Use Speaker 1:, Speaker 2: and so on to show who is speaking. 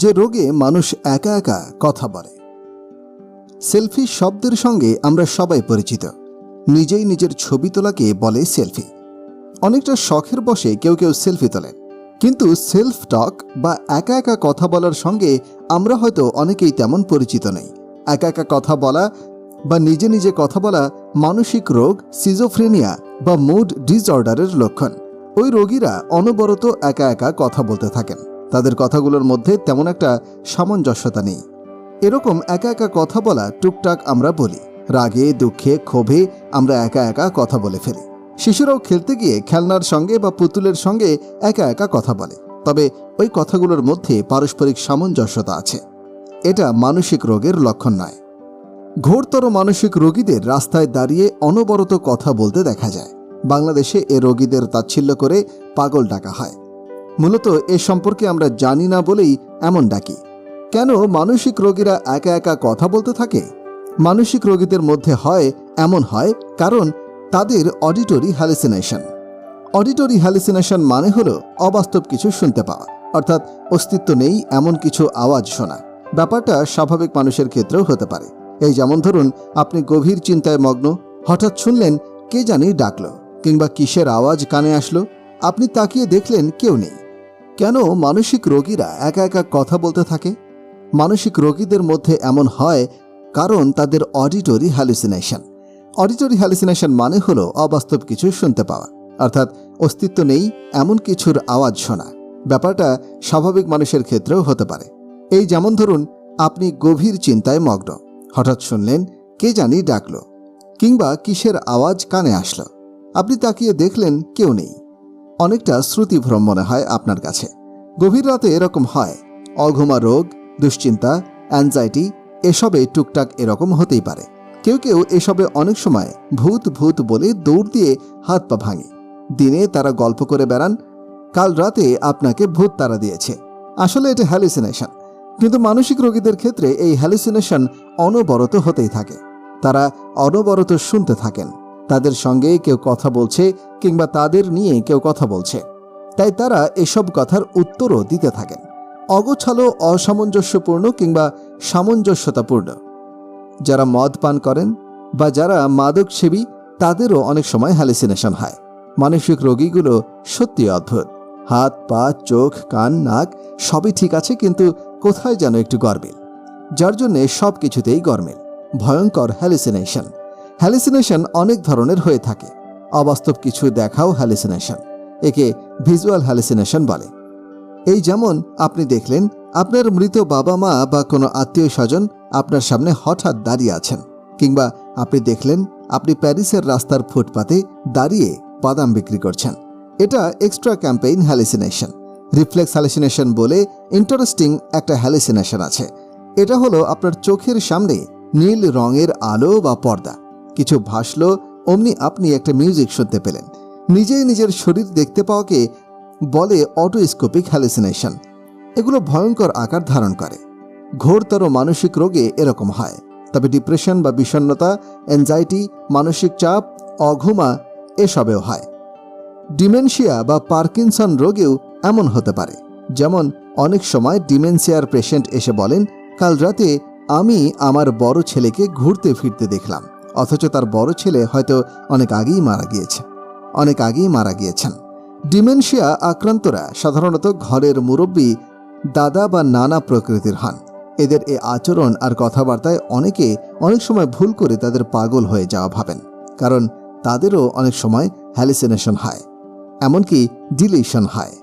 Speaker 1: যে রোগে মানুষ একা একা কথা বলে। সেলফি শব্দের সঙ্গে আমরা সবাই পরিচিত। নিজেই নিজের ছবি তোলাকে বলে সেলফি। অনেকটা শখের বসে কেউ কেউ সেলফি তোলেন কিন্তু সেলফ টক বা একা একা কথা বলার সঙ্গে আমরা হয়তো অনেকেই তেমন পরিচিত নেই। একা একা কথা বলা বা নিজে নিজে কথা বলা মানসিক রোগ সিজোফ্রেনিয়া বা মুড ডিসঅর্ডারের লক্ষণ। ওই রোগীরা অনবরত একা একা কথা বলতে থাকেন। তাদের কথাগুলোর মধ্যে তেমন একটা সামঞ্জস্যতা নেই। এরকম একা একা কথা বলা টুকটাক আমরা বলি। রাগে, দুঃখে, ক্ষোভে আমরা একা একা কথা বলে ফেলি। শিশুরাও খেলতে গিয়ে খেলনার সঙ্গে বা পুতুলের সঙ্গে একা একা কথা বলে। তবে ওই কথাগুলোর মধ্যে পারস্পরিক সামঞ্জস্যতা আছে। এটা মানসিক রোগের লক্ষণ নয়। ঘোরতর মানসিক রোগীদের রাস্তায় দাঁড়িয়ে অনবরত কথা বলতে দেখা যায়। বাংলাদেশে এ রোগীদের তাচ্ছিল্য করে পাগল ডাকা হয়। মূলত এ সম্পর্কে আমরা জানি না বলেই এমন ডাকি। কেন মানসিক রোগীরা একা একা কথা বলতে থাকে? মানসিক রোগীদের মধ্যে হয়, এমন হয়, কারণ তাদের অডিটরি হ্যালিসিনেশন অডিটরি হ্যালিসিনেশন মানে হলো অবাস্তব কিছু শুনতে পাওয়া, অর্থাৎ অস্তিত্ব নেই এমন কিছু আওয়াজ শোনা। ব্যাপারটা স্বাভাবিক মানুষের ক্ষেত্রেও হতে পারে। এই যেমন ধরুন, আপনি গভীর চিন্তায় মগ্ন, হঠাৎ শুনলেন কে জানি ডাকলো, কিংবা কিসের আওয়াজ কানে আসলো, আপনি তাকিয়ে দেখলেন কেউ নেই। কেন মানসিক রোগীরা একা একা কথা বলতে থাকে? মানসিক রোগীদের মধ্যে এমন হয় কারণ তাদের অডিটরি হ্যালুসিনেশন অডিটরি হ্যালুসিনেশন মানে হলো অবাস্তব কিছু শুনতে পাওয়া, অর্থাৎ অস্তিত্ব নেই, এমন কিছুর আওয়াজ শোনা। ব্যাপারটা স্বাভাবিক মানুষের ক্ষেত্রেও হতে পারে। এই যেমন ধরুন, আপনি গভীর চিন্তায় মগ্ন। হঠাৎ শুনলেন, কে জানি ডাকলো, কিংবা কিসের আওয়াজ কানে আসলো। আপনি তাকিয়ে দেখলেন কেউ নেই। অনেকটা শ্রুতিভ্রম মনে হয় আপনার কাছে। গভীর রাতে এরকম হয়, অঘুমা রোগ, দুশ্চিন্তা অ্যাংজাইটি এসবে টুকটাক এরকম হতেই পারে। কেউ কেউ এসবে অনেক সময় ভূত ভূত বলে দৌড় দিয়ে হাত পা ভাঙে। দিনে তারা গল্প করে বেড়ান, কাল রাতে আপনাকে ভূত তারা দিয়েছে। আসলে এটা হ্যালুসিনেশন কিন্তু মানসিক রোগীদের ক্ষেত্রে এই হ্যালুসিনেশন অনবরত হতেই থাকে। তারা অনবরত শুনতে থাকেন। তাদের সঙ্গে কেউ কথা বলছে কিংবা তাদের নিয়ে কেউ কথা বলছে। তাই তারা এসব কথার উত্তরও দিতে থাকেন। অগোছালো, অসামঞ্জস্যপূর্ণ কিংবা সামঞ্জস্যতাপূর্ণ। যারা মদ পান করেন বা যারা মাদক সেবী তাদেরও অনেক সময় হ্যালিসিনেশন হয়। মানসিক রোগীগুলো সত্যি অদ্ভুত। হাত, পা, চোখ, কান, নাক সবই ঠিক আছে কিন্তু কোথায় যেন একটু গরমিল। যার জন্যে সব কিছুতেই গরমিল। ভয়ঙ্কর হ্যালিসিনেশন হ্যালিসিনেশন অনেক ধরনের হয়ে থাকে। অবাস্তব কিছু দেখাও হ্যালিসিনেশন একে ভিজুয়াল হ্যালিসিনেশন বলে। এই যেমন আপনি দেখলেন, আপনার মৃত বাবা মা বা কোনো আত্মীয় স্বজন আপনার সামনে হঠাৎ দাঁড়িয়ে আছেন, কিংবা আপনি দেখলেন আপনি প্যারিসের রাস্তার ফুটপাতে দাঁড়িয়ে বাদাম বিক্রি করছেন। এটা extra campaign hallucination reflex hallucination বলে ইন্টারেস্টিং একটা হ্যালিসিনেশন আছে। এটা হলো আপনার চোখের সামনে নীল রঙের আলো বা পর্দা। কিছু ভাসলো, অমনি আপনি একটা মিউজিক শুনতে পেলেন। নিজেই নিজের শরীর দেখতে পাওয়াকে বলে অটোস্কোপিক হ্যালিসিনেশন। এগুলো ভয়ঙ্কর আকার ধারণ করে। ঘোরতর মানসিক রোগে এরকম হয়। তবে ডিপ্রেশন বা বিষণ্ণতা অ্যাংজাইটি মানসিক চাপ, অঘুমা এসবেও হয়। ডিমেনশিয়া বা পার্কিনসন রোগেও এমন হতে পারে। যেমন অনেক সময় ডিমেনশিয়ার পেশেন্ট এসে বলেন, কাল রাতে আমি আমার বড় ছেলেকে ঘুরতে ফিরতে দেখলাম। অথচ তার বড় ছেলে হয়তো অনেক আগেই মারা গিয়েছে। অনেক আগেই মারা গিয়েছেন। ডিমেনশিয়া আক্রান্তরা সাধারণত ঘরের মুরব্বী, দাদা বা নানা প্রকৃতির হন। এদের এ আচরণ আর কথাবার্তায় অনেকে অনেক সময় ভুল করে তাদের পাগল হয়ে যাওয়া ভাবেন, কারণ তাদেরও অনেক সময় হ্যালিসিনেশন হয়, এমনকি ডিলিশন হয়।